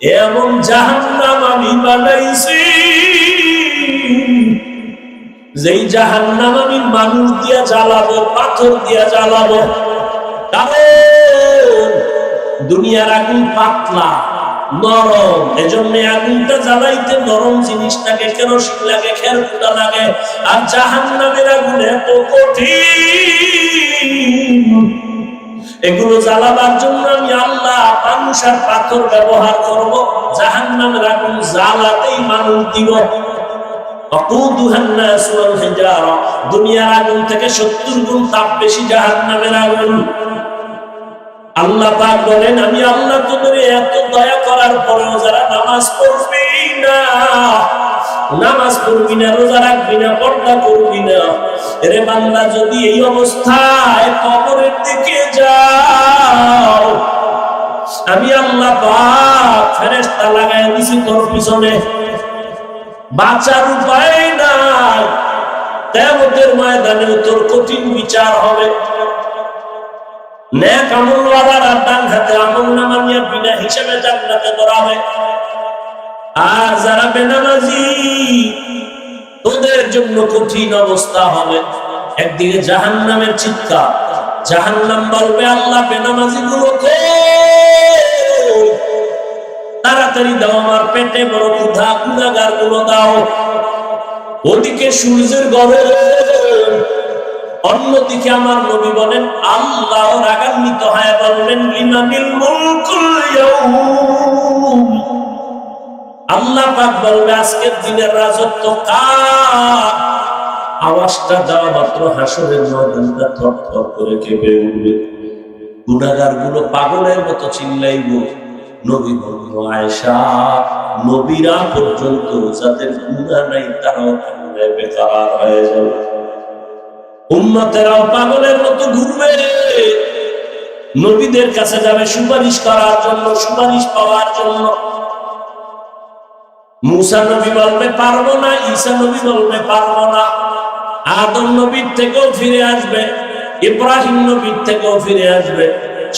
এমন জাহান্নাম আমি বানাইছি যেই জাহান্নাম আমি মানুষ দিয়া জ্বালাবো, পাথর দিয়া জ্বালাবো। দুনিয়ার আগুন পাতলা, নরম। এজন্য আগুনটা জ্বালাইতে নরম জিনিসটাকে কেরোসিন লাগে খেরকুটা লাগে। আর জাহান্নামের আগুন এত কঠিন। এগুলো জ্বালাবার জন্য আমি আল্লাহ মানুষ আর পাথর ব্যবহার করব জাহান নামের আগুন জ্বালাতেই মানুষ দিব। নামাজ পড়বি না, নামাজ পড়বি না, রোজা রাখবি না, পর্দা করবি না রে বান্দা যদি এই অবস্থায় কবরের দিকে যাও, আমি আল্লাহ পাক ফেরেশতা লাগাই দিছি তোর পিছনে। বাঁচার উপায় নাই। তেমতের ময়দানে তোর কঠিন বিচার হবে। নেক আমল ওয়ালারা ডান হাতে আমল নামা নিয়ে বিনা হিসাবে জান্নাতে ধরাবে আর যারা বেনামাজি তোদের জন্য কঠিন অবস্থা হবে। একদিকে জাহান্নামের চিৎকার, জাহান্নাম বলবে, আল্লাহ বেনামাজি গুলো তাড়াতাড়ি দাও, আমার পেটে বড় ক্ষুধা গুণাগারগুলো দাও। ওদিকে সূর্যের গরম অন্যদিকে আমার নবী বলেন আল্লাহ রাগান্বিত হয় বলবেন, লিমানিল মুলকুল ইয়াউম। আল্লাহ পাক বলবে, আজকের দিনের রাজত্ব কার? আওয়াজটা দেওয়া মাত্র হাসরের ময়দানটা থর থর করে কেঁপে উঠবে। গুণাগারগুলো পাগলের মতো চিল্লাইব। নবী বলল, আয়েশা, নবীরা পর্যন্ত যাদের গুণা নাই, তারাও কান্নায় বেকার হয়ে যাবে। উম্মতেরাও পাগলের মতো ঘুরবে। নবীদের কাছে যাবে সুপারিশ করার জন্য, সুপারিশ পাওয়ার জন্য। মুসা নবী বলবে, পারব না, ঈসা নবী বলবে, পারব না। আদম নবীর থেকেও ফিরে আসবে, ইব্রাহিম নবীর থেকেও ফিরে আসবে।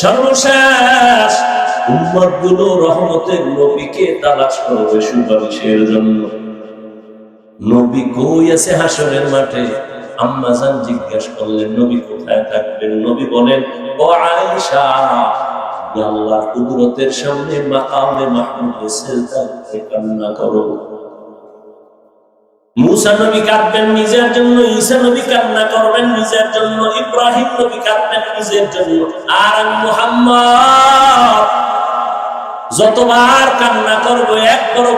সর্বশেষ উম্মতগুলো রহমতের নবীকে তালাশ করবে সুপারিশের জন্য। নবী কই আছে হাসরের মাঠে? আম্মাজান জিজ্ঞেস করলেন, নবী কোথায় থাকবেন? নবী বলেন, ও আয়েশা, আল্লাহ কুদরতের সামনে মাকামে মাহমুদে সেজদা মুসা নবী কাঁদবেন নিজের জন্য, ঈসা নবী কান্না করবেন নিজের জন্য, ইব্রাহিম নবী কাঁদবেন নিজের জন্য আর মুহাম্মদ, যতবার কান্না করব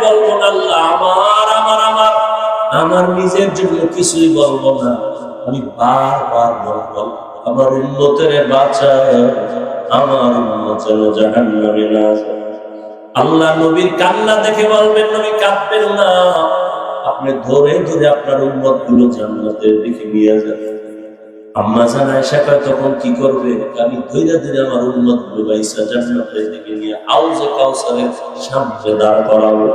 বলব না আমার আমার আমার আমার নিজের জন্য কিছুই বলব না আমি বারবার বলব, আমার উন্নতের বাঁচা আমার উন্নত। আল্লাহ নবীর কান্না দেখে বলবেন, নবী কাঁদবেন না। আপনি ধরে ধরে আপনার উন্মতগুলো জান্নাতের দিকে নিয়ে যান। আম্মা জানা আয়েশা কয়, তখন কি করবে? আমি ধৈর্য ধরে আমার উন্মতগুলো বাইসা জান্নাতের দিকে নিয়ে আউজে কাউসারের সামনে দাঁড় করাবো।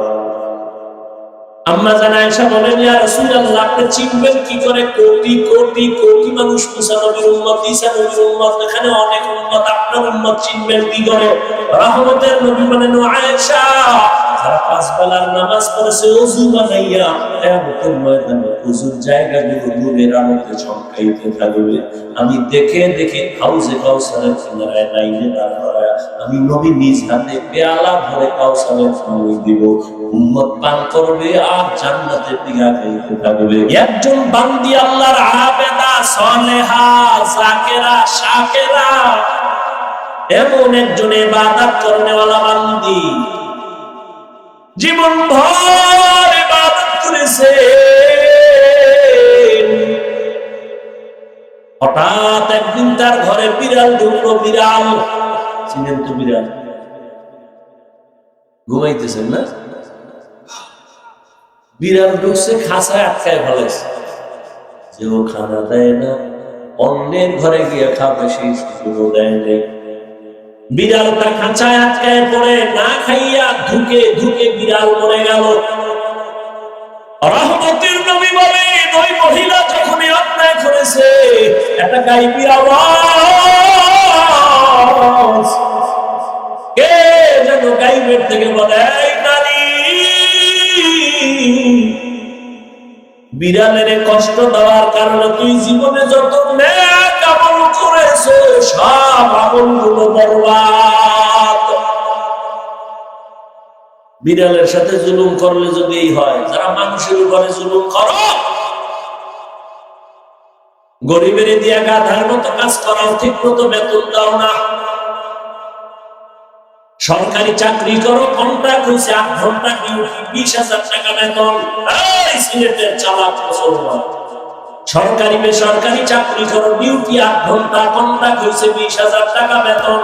আম্মা জান আয়েশা বলেন, ইয়া রাসূলুল্লাহ চিনবেন কি করে কোটি কোটি কোটি মানুষ মুসা নবীর উম্মত, ঈসা নবীর উম্মত, এখানে অনেক উম্মত, আপনার উম্মত চিনবেন কি করে? রহমতের নবী বলেন আয়েশা, যারা পাঁচ বেলার নামাজ পড়েছে ওযু বানাইয়া কিয়ামতের ময়দানে ওযুর জায়গাগুলো নূরের আলোতে চমকাইতে থাকবে। আমি দেখে দেখে হাউজে কাউসারের কিনারায় লাইনে দাঁড়ায়, আমি নবী নিজ হাতে পেয়ালা ভরে কাউসারের পানি দিব। উম্মত পান করবে আর জান্নাতের দিকে আগাইতে থাকবে। একজন বান্দি আল্লাহর আবেদা, সলেহা, জাকেরা, শাকেরা। এমন একজন ইবাদত করনেওয়ালা বান্দি। জীবন ভর ইবাদত করেছে। হঠাৎ একদিন তার ঘরে বিড়াল ঢুকলো বিড়াল চিনেন তো বিড়াল। ঘুমাইতেছেন না? বিড়াল ঢুকছে খাসায় আটকায় ফেলেছে। যে ও খানা দেয় না, অন্যের ঘরে গিয়ে খাবে, সেই সুযোগও দেয় নেই। বিড়ালটা খাঁচায় আটকায় পড়ে, না খাইয়া ধুকে ধুকে বিড়াল মরে গেল। রহমতের নবী বলেন ওই মহিলা যখনই অন্যায় করেছে, একটা গাইবি আওয়াজ। কে যেন গাইবের থেকে বলে বিড়ালের কষ্ট দেওয়ার কারণে তুই জীবনে যত ন্যাক আমল করেছ, সব আমলগুলো বরবাদ। বিড়ালের সাথে জুলুম করলে যদি এই হয়, যারা মানুষের উপরে জুলুম করো গরিবের দিয়া গাধার মতো কাজ করাও ঠিক মতো বেতন দাও না। সরকারি চাকরি করো কন্ট্রাক্ট হয়েছে আট ঘণ্টা বিশ হাজার টাকা বেতন। সিলেটের চালাক সরকারি বেসরকারি চাকরি করো, ডিউটি আট ঘণ্টা কন্ট্রাক্ট হয়েছে বিশ হাজার টাকা বেতন।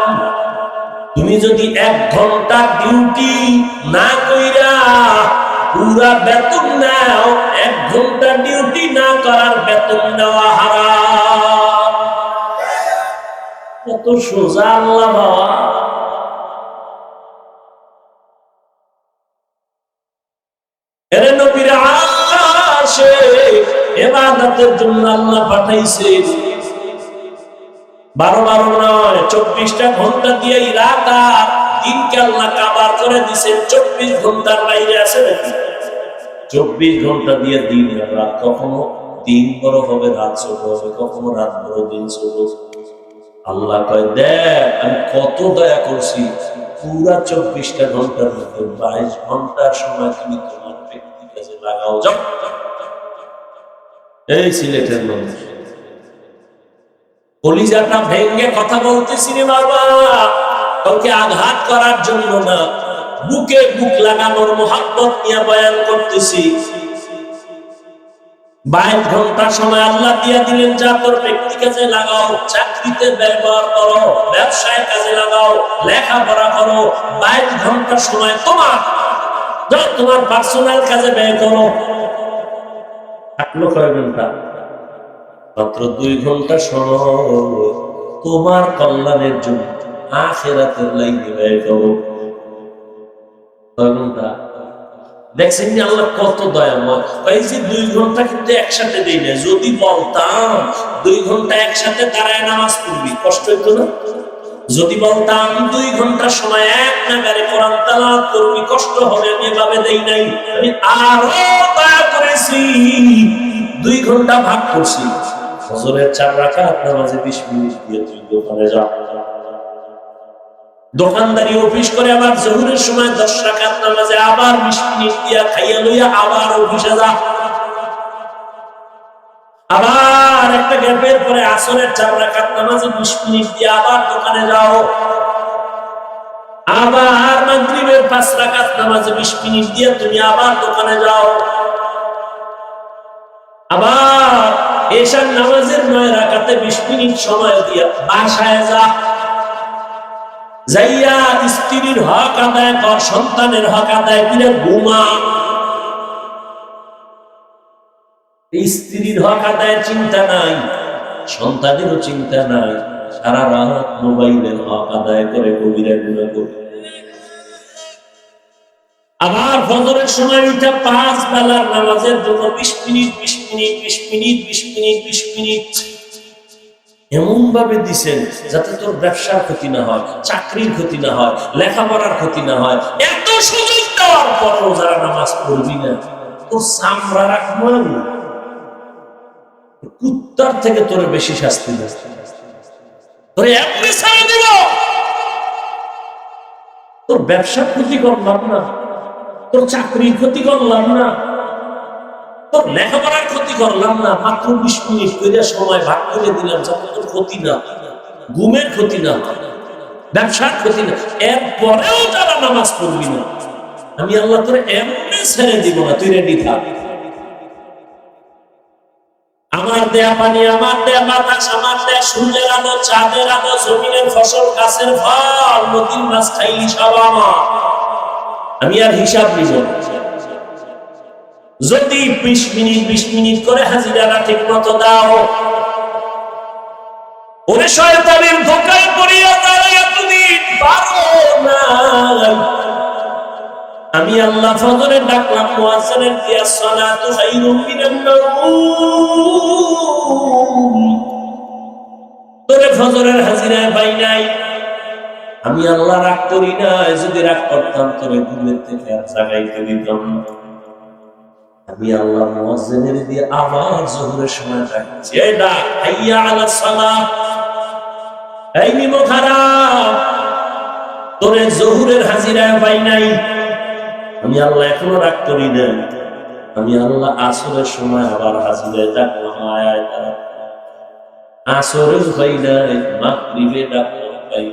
তুমি যদি এক ঘণ্টা ডিউটি না কইরা পুরা বেতন নাও, এক ঘণ্টা ডিউটি না করার বেতন নেওয়া হারাম। কত সোজা আল্লাহ বাবা। বারো বারো নয়, চব্বিশটা ঘণ্টা দিয়ে রাত আর আল্লাহ কত দয়া করছি। পুরা চব্বিশটা ঘণ্টার মধ্যে বাইশ ঘণ্টার সময় তুমি তোমার ব্যক্তি কাজে লাগাও। এই সিলেটের মানুষ। কলিজাটা ভেঙ্গে কথা বলতেছি রে বাবা। কাউকে আঘাত করার জন্য না। বুকে বুক লাগানোর মহাব্বত নিয়ে বয়ান করতেছি। বাইশ ঘণ্টা সময় আল্লাহ দিয়া দিলেন, যা তোর ব্যক্তি কাজে লাগাও, চাকরিতে ব্যবহার করো, ব্যবসায় কাজে লাগাও, লেখাপড়া করো, বাইশ ঘণ্টা সময় তোমার তোমার পার্সোনাল কাজে ব্যয় করো। ঘণ্টা। মাত্র দুই ঘণ্টা সময় তোমার কল্যাণের জন্য। আখেরাতের লাইনে ঘণ্টা দেখছেন আল্লাহ কত দয়াময়? এই যে দুই ঘণ্টা কিন্তু একসাথে দেই না যদি বলতাম দুই ঘণ্টা একসাথে দাঁড়ায় নামাজ পড়বি, কষ্ট হইতো না? যদি বলতাম দুই ঘণ্টা সময় এক নাগারে কোরআন করবি, কষ্ট হবে, আমি এভাবে দেই নাই। আমি আরও দয়া করেছি, দুই ঘণ্টা ভাগ করছি। ফজরের চার রাকাত নামাজে বিশ মিনিট দিয়ে তুই দোকানে যা। দোকানদারি অফিস করে আবার জহুরের সময় দশ রাকাত নামাজে আবার বিশ মিনিট দিয়া খাইয়া লইয়া আবার অফিসে যা। আবার একটা গ্যাপের পরে আসরের চার রাকাত নামাজে বিশ মিনিট দিয়ে আবার দোকানে যাও। আবার মাগরিবের পাঁচ রাকাত নামাজে বিশ মিনিট দিয়ে তুমি আবার দোকানে যাও। আবার এশার নামাজের নয় রাখাতে বিশ মিনিট সময় দিয়া বাসায় যা। যাইয়া স্ত্রীর হক আদায় কর, সন্তানের হক আদায় করে ঘুমা। স্ত্রীর হক আদায়ের চিন্তা নাই, সন্তানেরও চিন্তা নাই, সারা রাত মোবাইলের হক আদায় করে কবিরা গুণা করে আবার ফজরের সময় উঠে পাঁচ বেলার নামাজের জন্য বিশ মিনিট বিশ মিনিট বিশ মিনিট বিশ মিনিট বিশ মিনিট। এমন ভাবে দিছেন যাতে তোর ব্যবসার ক্ষতি না হয়, চাকরির ক্ষতি না হয়, লেখাপড়ার ক্ষতি না হয়। এত সুযোগ দেওয়ার পরও যারা নামাজ পড়বি না, তোর সামরা রাখব কুত্তার থেকে তোর বেশি শাস্তি তোর এমনি ব্যবসার ক্ষতি করলাম না, তোর চাকরির ক্ষতি করলাম না। তোর লেখাপড়ার ক্ষতি করলাম না, মাত্র বিশ মিনিট সময় ভাগ করে দিলাম তোর ক্ষতি না, ঘুমের ক্ষতি না, ব্যবসার ক্ষতি না, এরপরেও যারা নামাজ পড়বি না, আমি আল্লাহ তোর এমনি ছেড়ে দিব না, তুই রেডি থাক আমার দেয়া পানি, আমার দেয়া বাতাস, আমার দেয়া সূর্যের আলো, চাঁদের আলো, জমিনের ফসল, গাছের ফল, নদীর মাছ খাইলি সব আমার আমি আর হিসাব নিব না। যদি বিশ মিনিট বিশ মিনিট করে হাজিরাটা ঠিক মতো দাও। ওরে শয়তানের ধোকায় পড়িয়া তারা এতদিন পারো নাই আমি আল্লাহ ফজরে ডাকলাম, মুয়াজ্জিনের দিয়া সালাতু খায়রুম মিনান নাওম। তোরে ফজরের হাজিরায় পাই নাই। আমি আল্লাহ রাগ করি না যদি রাগ করতাম তোরে ঘুমের থেকে আর জাগাইতে দিতাম। না আমি আল্লাহ মুয়াজ্জিনের দিয়ে আবার জোহরের সময় ডাকছি এই ডাক হাইয়া আলা সালাত এই নিমো খারাপ তোরে জোহরের হাজিরায় পাই নাই। আমি আল্লাহ এখনও রাগ করি না আমি আল্লাহ আসরের সময় আবার হাজিরায় ডাকলাম আয় আয় তারা আসরের পাই মাগরিবে ডাকলাম পাই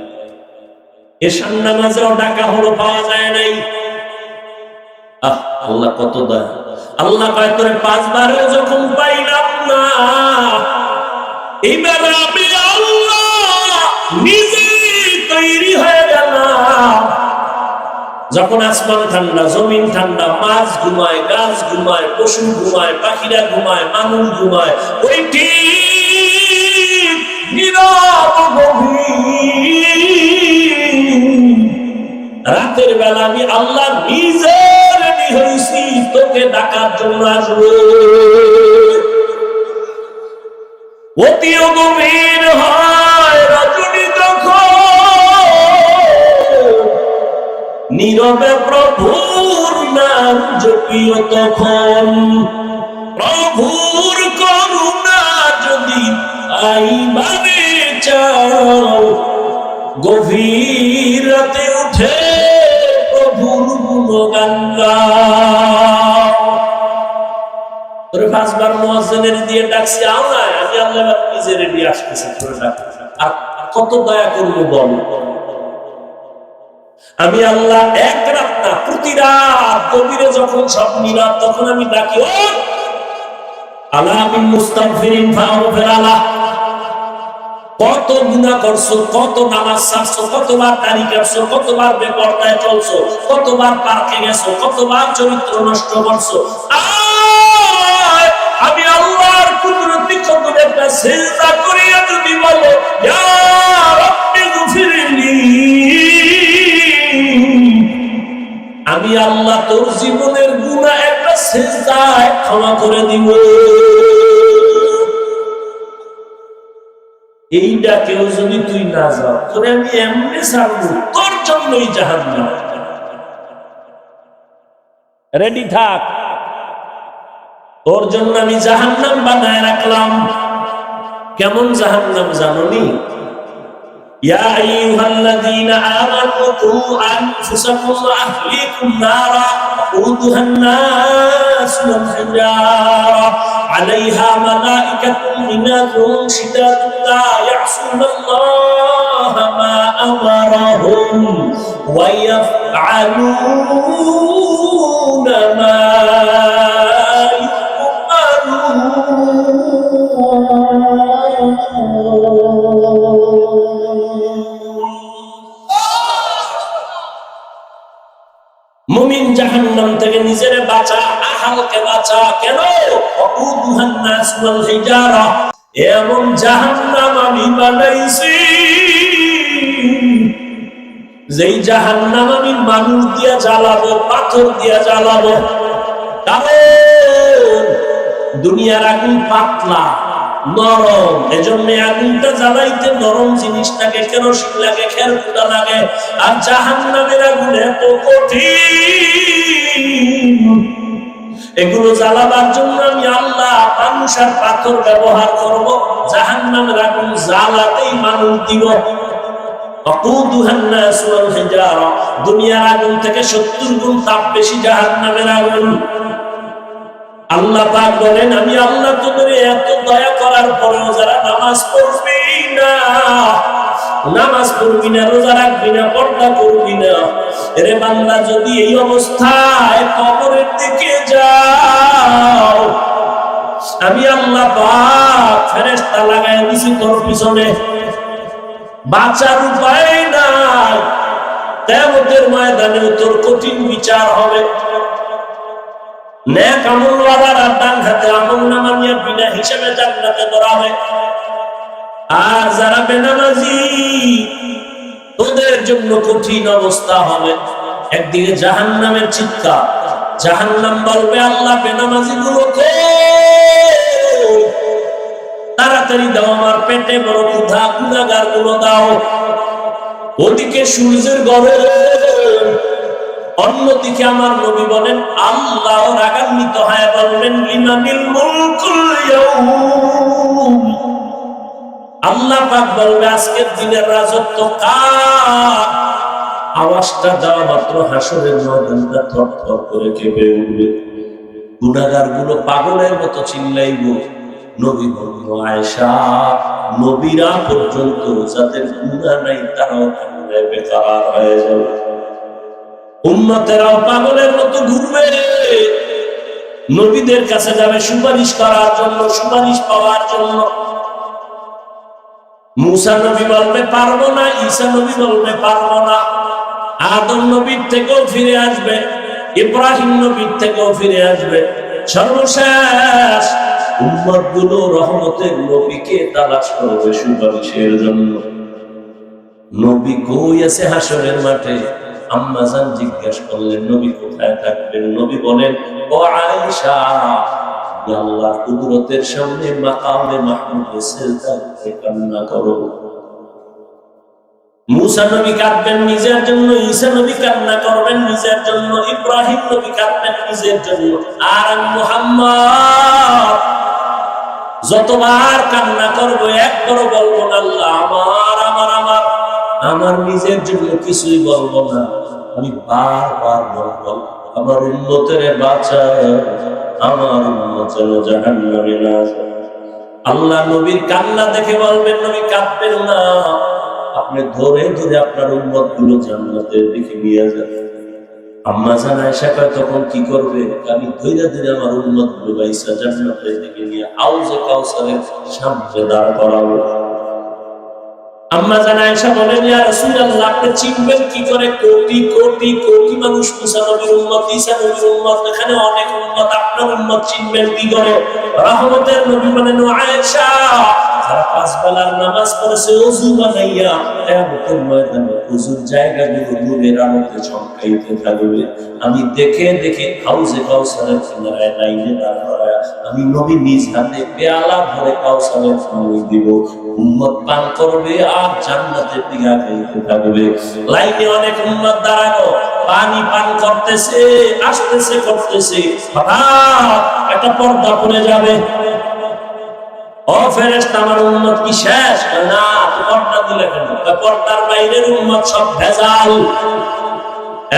এশান নামাজেও ডাকা হলো, পাওয়া যায় নাই। আহ, আল্লাহ কত দয়া। আল্লাহ কয় তোরে যখন পাইলাম না এইবার আমি নিজে তৈরি হয়ে গেলাম। যখন আসমান ঠান্ডা, জমিন ঠান্ডা, মাছ ঘুমায়, গাছ ঘুমায়, পশু ঘুমায়, পাখিরা ঘুমায়, মানুষ ঘুমায়, ওই ঠিক রাতের বেলা আমি আল্লাহ নিজে ডাকার জন্য আসব। অতিও গভীর হয় রজনী নীরবে প্রভুর নাম জপিও তখন। প্রভুর করুণা যদি আইবারে চাও, গভীর রাতে উঠে প্রভুর গুণগান পাঁচবার দিয়ে ডাকছি আমি আল্লাহ নিজে রেডি আসতেছি আর কত দয়া বল। আমি আল্লাহ এক রাত না প্রতি রাত গভীরে যখন সব নীরব তখন আমি ডাকি ও আল্লাহ আলাহ কত গুণা করছ কত নামাজ কতবার দাড়ি কাটছো কতবার বেপরদায় চলছো কতবার পার্কে গেছো কতবার চরিত্র নষ্ট করছ। আয়, সেজদা করিয়া যদি বলো আমি আল্লাহ তোর জীবনের একটা সেজদায় ক্ষমা করে দিব। এইটা কেউ যদি তুই না যাও, তোরে আমি এমনি ছাড়বো, তোর জন্যই জাহান রেডি থাক। তোর জন্য আমি জাহান্নাম বানায় রাখলাম। কেমন জাহান্নাম জাননি ইয়া আইয়ুহাল্লাযীনা আমানু কু আনফুসাকুম ওয়া আহলিকুম নারা উদুহান নাস ওয়াল হিজারা আলাইহা মালাঈকাতুন মিনাহুম শিদাতুন লা ইয়াসুনাল্লাহ মা আমারাহুম ওয়া ইয়াফআলুনা মা নিজের বাঁচা, আহালকে বাঁচা কেন? এমন জাহান্নাম আমি বানাইছি, যেই জাহান্নাম আমি মানুষ দিয়া জ্বালাবো, পাথর দিয়া জ্বালাবো। দুনিয়ার আগুন পাতলা। নরম। এজন্য আগুনটা জ্বালাইতে নরম জিনিসটাকে কেরোসিন লাগে লাগে? আর জাহান্নামের আগুন এত কঠিন। এগুলো জ্বালাবার জন্য আমি আল্লাহ মানুষ আর পাথর ব্যবহার করব। জাহান্নামের আগুন জ্বালাতেই মানুষ দিব। দুনিয়ার আগুন থেকে সত্তর গুণ তাপ বেশি জাহান্নামের আগুন। আল্লাহ পাক বলেন, আমি আল্লাহ তোদের এত দয়া করার পরেও যারা নামাজ পড়বি না, নামাজ পড়বি না, রোজা রাখবি না, পর্দা করবি না, এরে বান্দা, যদি এই অবস্থায় কবরের দিকে যাও, আমি আল্লাহ পাক ফেরেশতা লাগাই দিছি তোর পিছনে। বাঁচার উপায় নাই। তেমতের ময়দানে তোর কঠিন বিচার হবে। নেক আমল ওয়ালারা ডান হাতে আমল বিনা জান্নাতে ধরাবে আর যারা বেনামাজি, তোদের জন্য কঠিন অবস্থা হবে। একদিকে চিৎকার বলবে, আল্লাহ বেনামাজি তাড়াতাড়ি দাও আমার পেটে বড় ক্ষুধা গুণাগারগুলো দাও। ওদিকে সূর্যের গরম অন্যদিকে আমার নবী বলেন, আল্লাহ রাগান্বিত হয় বলবেন লিমানিল মুলকুল ইয়াউম। আল্লাহ পাক বলবে, আজকের দিনের রাজত্ব কার? আওয়াজটা দেওয়া মাত্র হাসরের ময়দানটা থর থর করে কেঁপে উঠবে। গুনাগারগুলো পাগলের মতো চিল্লাইব। নবী বলল, আয়েশা, নবীরা পর্যন্ত যাদের গুণা নাই তারাও বেকার হয়ে যাবে। উন্নতেরাও পাগলের মতো ঘুরবে। নবীদের কাছে যাবে সুপারিশ করার জন্য, সুপারিশ পাওয়ার জন্য। মুসা নবী বলবে, পারব না, ঈসা নবী বলবে, পারব না। আদম নবীর থেকেও ফিরে আসবে, ইব্রাহিম নবীর থেকেও ফিরে আসবে। সর্বশেষ উম্মতগুলো রহমতের নবীকে তালাশ করবে সুপারিশের জন্য। নবী কই আছে হাসরের মাঠে? আম্মাজান জিজ্ঞেস করলেন, নবী কোথায় থাকবেন? নবী বলেন, ও আয়েশা আল্লাহর কুদরতের সামনে মাকামে মাহমুদে সেজদা করে কান্না করো। মুসা নবী কাঁদবেন, নিজের জন্য ঈসা নবী কান্না করবেন, নিজের জন্য ইব্রাহিম নবী কাঁদবেন, নিজের জন্য। আর মুহাম্মদ, যতবার কান্না করব, একবারও বলব না, আল্লাহ, আমার আমার আমার আমার নিজের জন্য কিছুই বলব না। আমি বারবার বলব, আমার উন্নতের বাঁচা আমার উন্নত যেন জাহান্নামে না। আল্লাহ নবীর কান্না দেখে বলবেন, নবী কাঁদবেন না। আপনি ধরে ধরে আপনার উন্মতগুলো জান্নাতের দিকে নিয়ে যান। আম্মা জান আয়েশা কয়, তখন কি করবে? আমি ধৈর্য ধরে আমার উন্মতগুলো বাইসা জান্নাতের দিকে নিয়ে হাউজে কাউসারের সামনে দাঁড় করাবো। আম্মা জান আয়েশা বলেন, ইয়া রাসূলুল্লাহ, আপনি চিনবেন কি করে কোটি কোটি কোটি মানুষ মুসা নবীর উম্মত, ঈসা নবীর উম্মত, এখানে অনেক উম্মত, আপনার উম্মত চিনবেন কি করে? নবী বলেন আয়েশা, যারা পাঁচ বেলার নামাজ পড়েছে ওযু বানাইয়া কিয়ামতের ময়দানে ওযুর থাকবে। আমি দেখে দেখে হাউজে কাউসারের কিনারায় আমি নবী নিজ হাতে পেয়ালা ভরে কাউসারের পানি দিব। পান করবে আর থাকবে। লাইনে অনেক দাঁড়ানো, পানি পান করতেছে, আসতেছে, করতেছে। হঠাৎ একটা পর্দা পড়ে যাবে। ও আমার উম্মত কি শেষ? না পর্দা দিলে কেন? পর্দার বাইরের উম্মত সব ভেজাল।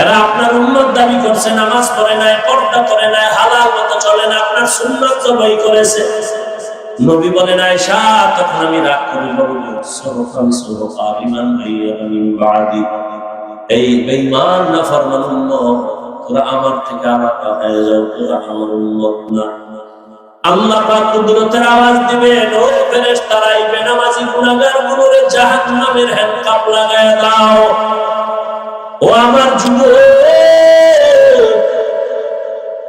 এরা আপনার উন্নত দাবি করছে, নামাজ পড়ে নাই, পর্দা করে নাই, হালাল মতো চলে না, আপনার সুন্নত জবাই করেছে। নবী বলেন, আয়েশা, তখন আমি রাগ করে ইমান মিন বাদি। এই বেঈমান না ফরমান উম্মত, তোরা আমার থেকে আলাদা হয়ে যাও, তোরা আমার উম্মত না। আল্লাহ পাক কুদরতের আওয়াজ দিবেন, ও ফেরেশতারা, এই বেনামাজি গুনাহগার গুলোরে জাহান্নামের লাগায় দাও। ও আমার যুবক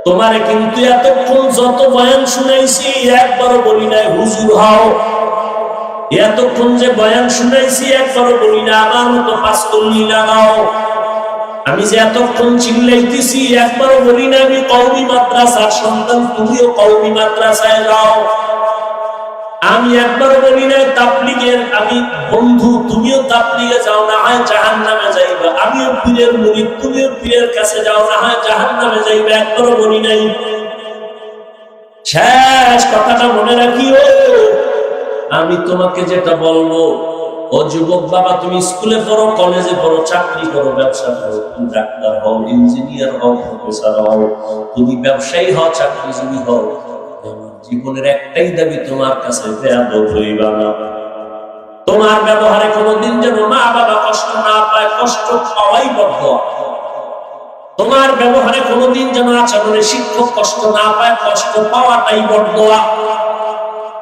তোমারে কিন্তু এতক্ষণ যত বয়ান শুনাইছি, একবারও বলি নাই, হুজুর হও। এতক্ষণ যে বয়ান শুনাইছি, একবারও বলি না আমার মতো করলি লাগাও আমি যে এতক্ষণ চিল্লাইতেছি, একবারও বলি না আমি কৌমি মাদ্রাসার সন্তান, তুমিও কৌমি মাদ্রাসায় যাও। আমি একবারও বলি না তাবলিগের আমি বন্ধু, তুমিও তাবলিগে যাও না হয় জাহান নামে যাইবা। আমিও পীরের মুরিদ, তুমিও পীরের কাছে যাও না হয় জাহান নামে যাইবা, একবারও বলি নাই। শেষ কথাটা মনে রাখিও, আমি তোমাকে যেটা বলব, ও যুবক বাবা, তুমি স্কুলে পড়ো, কলেজে পড়ো, চাকরি করো, ব্যবসা করো, তুমি ডাক্তার হও, ইঞ্জিনিয়ার হও, প্রফেসর হও, তুমি ব্যবসায়ী হও, চাকরিজীবী হও। জীবনের একটাই দাবি, তোমার কাছে তোমার ব্যবহারে কোনোদিন যেন মা বাবা কষ্ট না পায়, কষ্ট পাওয়াই বদ্ধ তোমার ব্যবহারে কোনোদিন যেন আচরণে শিক্ষক কষ্ট না পায়, কষ্ট পাওয়াটাই বড়দোয়া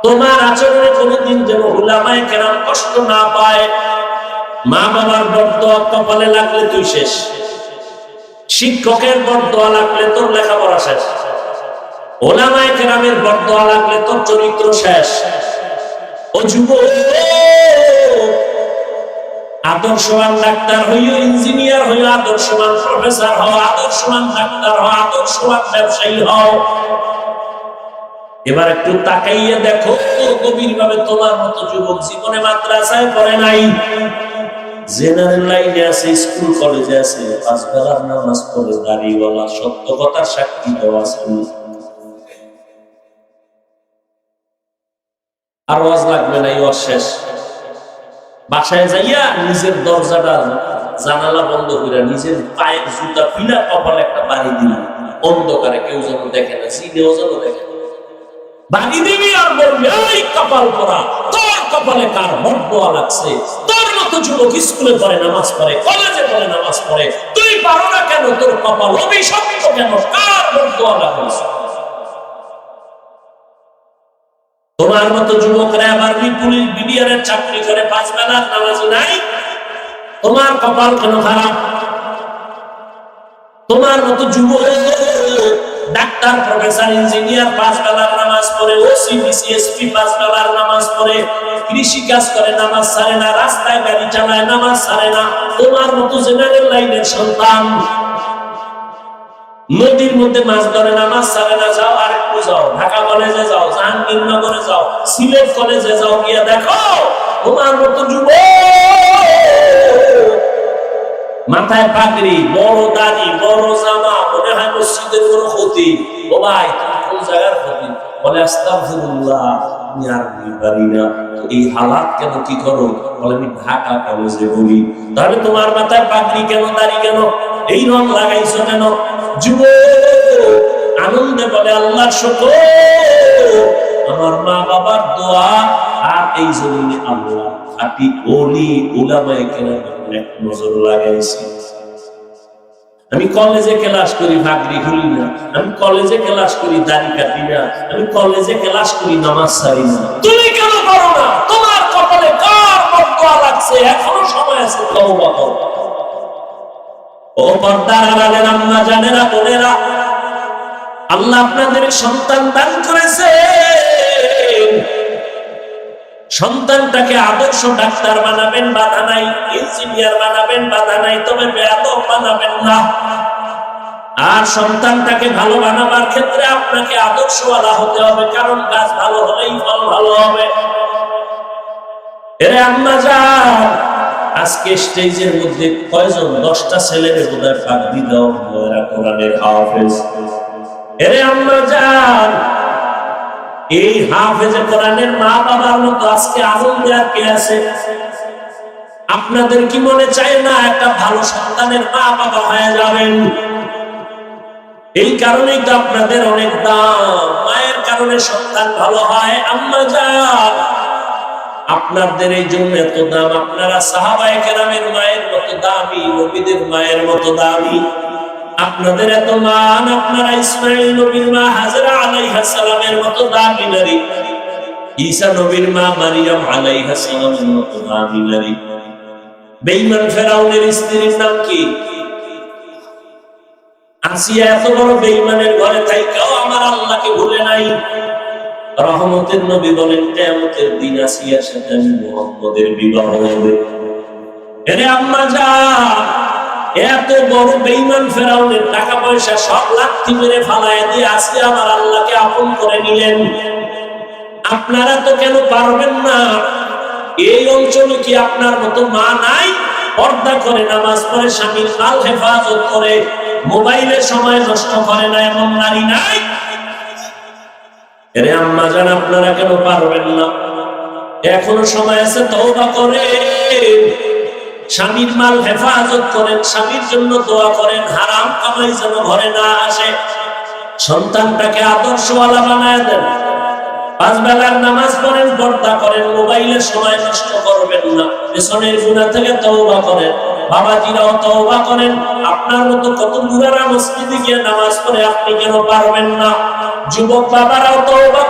তোমার আচরণে কোনোদিন যেন হুলামায় কেরাম কষ্ট না পায়। মা বাবার বড়দোয়া কপালে লাগলে তুই শেষ। শিক্ষকের বড়দোয়া লাগলে তোর লেখাপড়া শেষ। ওলামায় কেরামের লাগলে তোর চরিত্র শেষ। ও যুব, আদর্শবান ডাক্তার হইও ইঞ্জিনিয়ার হইও, আদর্শবান প্রফেসর হও, আদর্শবান ডাক্তার হও, আদর্শবান ব্যবসায়ী হও। এবার একটু তাকাইয়া দেখো গভীর ভাবে তোমার মতো যুবক জীবনে মাদ্রাসায় পড়ে নাই। জেনারেল লাইনে আছে, স্কুল কলেজে আছে, পাঁচ বেলার নামাজ পড়ে দাঁড়িয়েওয়ালা সত্য কথার সাক্ষী দেওয়া আছে। আর ওয়াজ লাগবে না, এই শেষ। বাসায় যাইয়া নিজের দরজাটা জানালা বন্ধ করে নিজের পায়ের জুতা পিলা কপালে একটা বাড়ি দিল অন্ধকারে কেউ যেন দেখে না সিনেও যেন দেখে বাড়ি দিবি আর বলবি ওই কপাল পরা, তোর কপালে কার বড় লাগছে তোর মতো যুবক স্কুলে পড়ে, নামাজ পড়ে, কলেজে পড়ে, নামাজ পড়ে। তুই পারো না কেন, তোর কপাল অভিশপ্ত কেন? কার বড় লাগছে তোমার মতো যুবকরা আবার পুলিশ বিডিআরের চাকরি করে, পাঁচ বেলার নামাজ নাই? তোমার কপাল কেন খারাপ? তোমার মতো যুবক, ডাক্তার, প্রফেসর, ইঞ্জিনিয়ার পাঁচ বেলার নামাজ পড়ে, ওসি বিসিএসপি পাঁচ বেলার নামাজ পড়ে, কৃষি কাজ করে, নামাজ ছাড়ে না, রাস্তায় গাড়ি চালায়, নামাজ ছাড়ে না। তোমার মতো জেনারেল লাইনের সন্তান, নদীর মধ্যে মাছ ধরে, নামাজ ছাড়ে না, যাও আর যাও, ঢাকা কলেজে যাও, জাহাঙ্গীরনগরে যাও, সিলেট কলেজে যাও, গিয়া দেখো তোমার মতো যুব মাথায় পাগড়ি, বড় দাড়ি, বড় জামা, মনে হয় মসজিদের কোনো ক্ষতি। ও ভাই কোন জায়গার ক্ষতি? বলে, আস্তাগফিরুল্লাহ, আমি আর পারি না। এই হালাত কেন কি করো? বলে, আমি ঢাকা কলেজে বলি তাহলে তোমার মাথায় পাগড়ি কেন, দাড়ি কেন? এই রং লাগাইছো কেন? যুব আনন্দে বলে, আল্লাহ শুকর। আমার মা বাবার দোয়া আর এই জমিনে আল্লাহ। খাটি ওলি ওলামায়ে কেরাম এক নজর লাগাইছি। আমি কলেজে ক্লাস করি, ভাগরি খুলি না। আমি কলেজে ক্লাস করি, দাড়ি কাটি না। আমি কলেজে ক্লাস করি, নামাজ সারি না। তুমি কেন করো না? তোমার কপালে কার বদয়া লাগছে? এখনও সময় আছে, তওবা করো। ও পর্দার আড়ালের আম্মা জানেরা, বোনেরা আল্লাহ আপনাদের সন্তান দান করেছে। সন্তানটাকে আদর্শ ডাক্তার বানাবেন, বাধা নাই, ইঞ্জিনিয়ার বানাবেন, বাধা নাই, তবে বেয়াদব বানাবেন না। আর সন্তানটাকে ভালো বানাবার ক্ষেত্রে আপনাকে আদর্শওয়ালা হতে হবে, কারণ গাছ ভালো হলেই ফল ভালো হবে। এরে আম্মা যান, আজকে স্টেজের মধ্যে কয়জন? দশটা ছেলের বোধহয় পাগড়ি দাও এরা কোরআনের হাফেজ। এরে আম্মা যান এই হাফেজে কোরআনের মা বাবার মতো আজকে আনন্দে আর কে আছে? আপনাদের কি মনে চায় না একটা ভালো সন্তানের মা বাবা হয়ে যাবেন? এই কারণেই তো আপনাদের অনেক দাম। মায়ের কারণে সন্তান ভালো হয়, আম্মা যান আপনাদের এই জন্য এত দাম। আপনারা সাহাবায়ে কেরামের মায়ের মতো দামি, নবীদের মায়ের মতো দামি। আপনাদের এত মান, আপনারা ইসমাইল নবীর মা হাজরা আলাইহা সালামের মতো দামি নারী। ঈসা নবীর মা মারিয়াম আলাইহা সালামের মতো দামি নারী। বেঈমান ফেরাউনের স্ত্রীর নাম কি? আসিয়া এত বড় বেঈমানের ঘরে থাইকাও আমার আল্লাহকে ভুলে নাই। রহমতের নবী বলেন, কিয়ামতের দিন আসিয়ার সাথে আমি মুহাম্মদের বিবাহ হবে। এরে আম্মা যা এত বড় বেঈমান ফেরাউনের টাকা পয়সা সব লাথি মেরে ফালায় দিয়ে আজকে আমার আল্লাহকে আপন করে নিলেন। আপনারা তো কেন পারবেন না? এই অঞ্চলে কি আপনার মতো মা নাই? পর্দা করে নামাজ পড়ে, স্বামীর মাল হেফাজত করে, মোবাইলের সময় নষ্ট করে না এমন নারী নাই? এরে আম্মা জান, আপনারা কেন পারবেন না? এখনও সময় আছে, তওবা করে স্বামীর মাল হেফাজত করেন, স্বামীর জন্য দোয়া করেন, হারাম কামাই যেন ঘরে না আসে। সন্তানটাকে আদর্শওয়ালা বানায় দেন। পাঁচ বেলার নামাজ পড়েন, পর্দা করেন, মোবাইলের সময় নষ্ট করবেন না। পেছনের গুণা থেকে তওবা করেন। তওবা করেন। আপনার মতো কত মসজিদে গিয়ে নামাজ পড়ে আপনি কেন পারবেন না? যুবক বাবারাও তওবা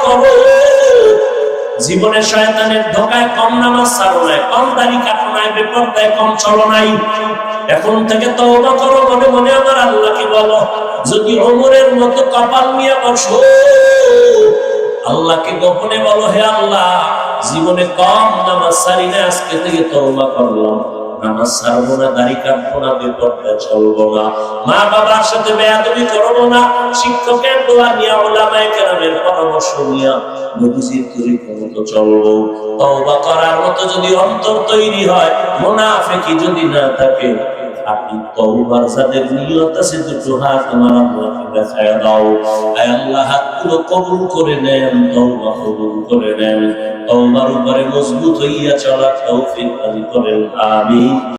জীবনে শয়তানের ধোকায় কম নামাজ ছাড়ো নাই, কম দাড়ি কাটো নাই, বেপরদায় কম চলো নাই। এখন থেকে তওবা করো মনে মনে আমার আল্লাহকে বলো, যদি ওমরের মতো কপাল নিয়ে বসো, আল্লাহকে গোপনে বলো, হে আল্লাহ, জীবনে কম নামাজ সারি না আজকে থেকে তওবা করলাম। নামাজ ছাড়বো না দাড়ি কাটবো না চলবো না। মা বাবার সাথে বেয়াদবি করব না, শিক্ষকের দোয়া নিয়ে ওলামায় কেরামের পরামর্শ নিয়ে নদীজির চলবো। তওবা করার মতো যদি অন্তর তৈরি হয়, মোনাফেকি যদি না থাকে আপনি তওবার যাদের নিয়ত আছে দুটো হাত আমার আল্লাহকে দেখায় দাও। আয় আল্লাহ, হাতগুলো কবুল করে নেন, তওবা কবুল করে নেন। তওবার উপরে মজবুত হইয়া চলা তৌফিক দান করেন। আমিন।